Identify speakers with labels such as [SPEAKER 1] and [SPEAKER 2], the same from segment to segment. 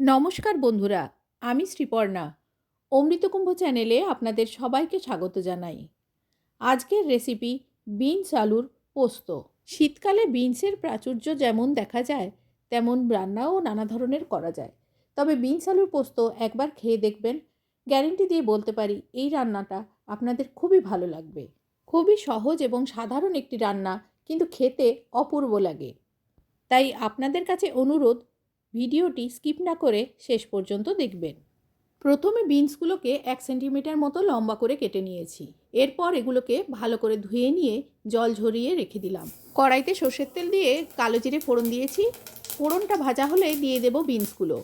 [SPEAKER 1] নমস্কার বন্ধুরা, আমি শ্রীপর্ণা। অমৃতকুম্ভ চ্যানেলে আপনাদের সবাইকে স্বাগত জানাই। আজকের রেসিপি বিনস আলুর পোস্ত। শীতকালে বিনসের প্রাচুর্য যেমন দেখা যায়, তেমন রান্নাও নানা ধরনের করা যায়। তবে বিনস আলুর পোস্ত একবার খেয়ে দেখবেন, গ্যারেন্টি দিয়ে বলতে পারি এই রান্নাটা আপনাদের খুবই ভালো লাগবে। খুবই সহজ এবং সাধারণ একটি রান্না, কিন্তু খেতে অপূর্ব লাগে। তাই আপনাদের কাছে অনুরোধ ভিডিওটি স্কিপ না করে শেষ পর্যন্ত দেখবেন। প্রথমে বিনসগুলোকে এক সেন্টিমিটার মতো লম্বা করে কেটে নিয়েছি। এরপর এগুলোকে ভালো করে ধুয়ে নিয়ে জল ঝরিয়ে রেখে দিলাম। কড়াইতে সর্ষের তেল দিয়ে কালো জিরে ফোড়ন দিয়েছি। ফোড়নটা ভাজা হলে দিয়ে দেব বিনসগুলো।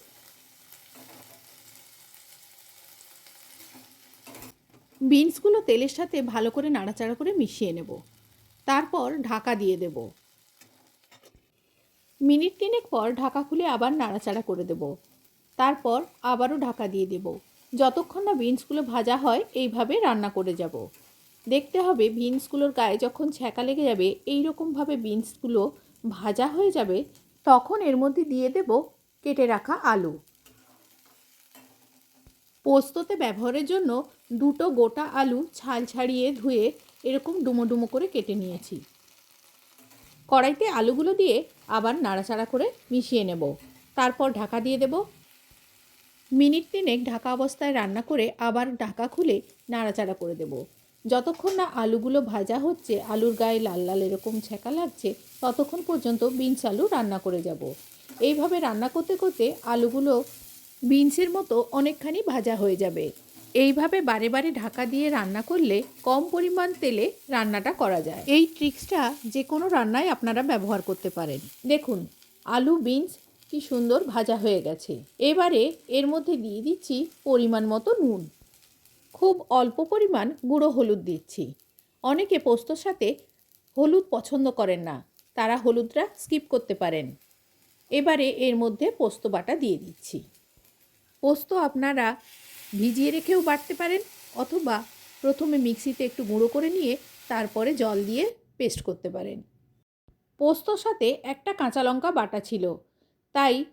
[SPEAKER 1] বিনসগুলো তেলের সাথে ভালো করে নাড়াচাড়া করে মিশিয়ে নেব। তারপর ঢাকা দিয়ে দেবো। মিনিট তিনেক পর ঢাকা খুলে আবার নাড়াচাড়া করে দেব। তারপর আবারও ঢাকা দিয়ে দেব। যতক্ষণ না বিনসগুলো ভাজা হয়, এইভাবে রান্না করে যাব। দেখতে হবে বিনসগুলোর গায়ে যখন ছ্যাঁকা লেগে যাবে এই রকমভাবে বিনসগুলো ভাজা হয়ে যাবে, তখন এর মধ্যে দিয়ে দেব কেটে রাখা আলু। পোস্ততে ব্যবহারের জন্য দুটো গোটা আলু ছাল ছাড়িয়ে ধুয়ে এরকম ডুমো ডুমো করে কেটে নিয়েছি। কড়াইতে আলুগুলো দিয়ে আবার নাড়াচাড়া করে মিশিয়ে নেব। তারপর ঢাকা দিয়ে দেব। মিনিট তিনেক ঢাকা অবস্থায় রান্না করে আবার ঢাকা খুলে নাড়াচাড়া করে দেব। যতক্ষণ না আলুগুলো ভাজা হচ্ছে, আলুর গায়ে লাল লাল এরকম ছেঁকা লাগছে, ততক্ষণ পর্যন্ত বিনস আলু রান্না করে যাব। এইভাবে রান্না করতে করতে আলুগুলো বিনসের মতো অনেকখানি ভাজা হয়ে যাবে। এইভাবে বারে বারে ঢাকা দিয়ে রান্না করলে কম পরিমাণ তেলে রান্নাটা করা যায়। এই ট্রিক্সটা যে কোনো রান্নায় আপনারা ব্যবহার করতে পারেন। দেখুন, আলু, বিনস কি সুন্দর ভাজা হয়ে গেছে। এবারে এর মধ্যে দিয়ে দিচ্ছি পরিমাণ মতো নুন। খুব অল্প পরিমাণ গুঁড়ো হলুদ দিচ্ছি। অনেকে পোস্তর সাথে হলুদ পছন্দ করেন না, তারা হলুদটা স্কিপ করতে পারেন। এবারে এর মধ্যে পোস্ত বাটা দিয়ে দিচ্ছি। পোস্ত আপনারা ভিজিয়ে রেখেও বাটতে পারেন অথবা প্রথমে মিক্সিতে একটু গুঁড়ো করে নিয়ে তারপরে জল দিয়ে পেস্ট করতে পারেন। পোস্তর সাথে একটা কাঁচা লঙ্কা বাটা ছিল। তাই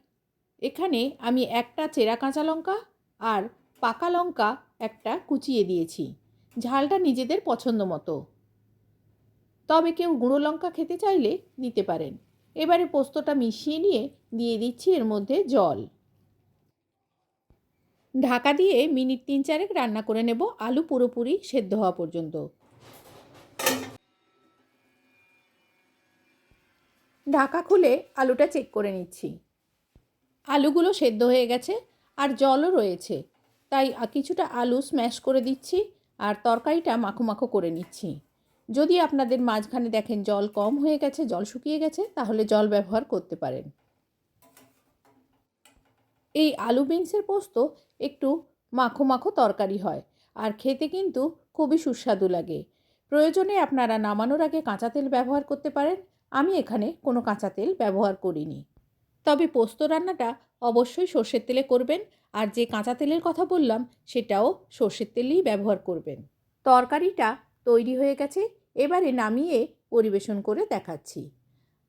[SPEAKER 1] এখানে আমি একটা চেরা কাঁচা লঙ্কা আর পাকা লঙ্কা একটা কুচিয়ে দিয়েছি। ঝালটা নিজেদের পছন্দ মতো। তবে কেউ গুঁড়ো লঙ্কা খেতে চাইলে নিতে পারেন। এবারে পোস্তটা মিশিয়ে নিয়ে দিয়ে দিচ্ছি এর মধ্যে জল। ঢাকা দিয়ে মিনিট তিন চারেক রান্না করে নেব আলু পুরোপুরি সেদ্ধ হওয়া পর্যন্ত। ঢাকা খুলে আলুটা চেক করে নিচ্ছি। আলুগুলো সেদ্ধ হয়ে গেছে আর জলও রয়েছে, তাই কিছুটা আলু স্ম্যাশ করে দিচ্ছি আর তরকারিটা মাখো মাখো করে নিচ্ছি। যদি আপনাদের মাঝখানে দেখেন জল কম হয়ে গেছে, জল শুকিয়ে গেছে, তাহলে জল ব্যবহার করতে পারেন। এই আলু বিনসের পোস্ত একটু মাখো মাখো তরকারি হয় আর খেতে কিন্তু খুবই সুস্বাদু লাগে। প্রয়োজনে আপনারা নামানোর আগে কাঁচা তেল ব্যবহার করতে পারেন। আমি এখানে কোনো কাঁচা তেল ব্যবহার করিনি। তবে পোস্ত রান্নাটা অবশ্যই সর্ষের তেলে করবেন আর যে কাঁচা তেলের কথা বললাম সেটাও সর্ষের তেলেই ব্যবহার করবেন। তরকারিটা তৈরি হয়ে গেছে, এবারে নামিয়ে পরিবেশন করে দেখাচ্ছি।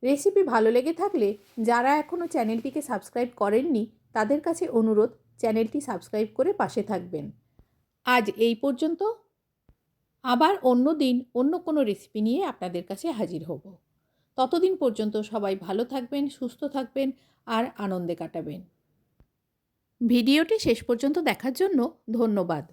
[SPEAKER 1] রেসিপি ভালো লেগে থাকলে যারা এখনও চ্যানেলটিকে সাবস্ক্রাইব করেননি তাদের কাছে অনুরোধ, চ্যানেলটি সাবস্ক্রাইব করে পাশে থাকবেন। আজ এই পর্যন্ত। আবার অন্য দিন অন্য কোনো রেসিপি নিয়ে আপনাদের কাছে হাজির হব। ততদিন পর্যন্ত সবাই ভালো থাকবেন, সুস্থ থাকবেন আর আনন্দে কাটাবেন। ভিডিওটি শেষ পর্যন্ত দেখার জন্য ধন্যবাদ।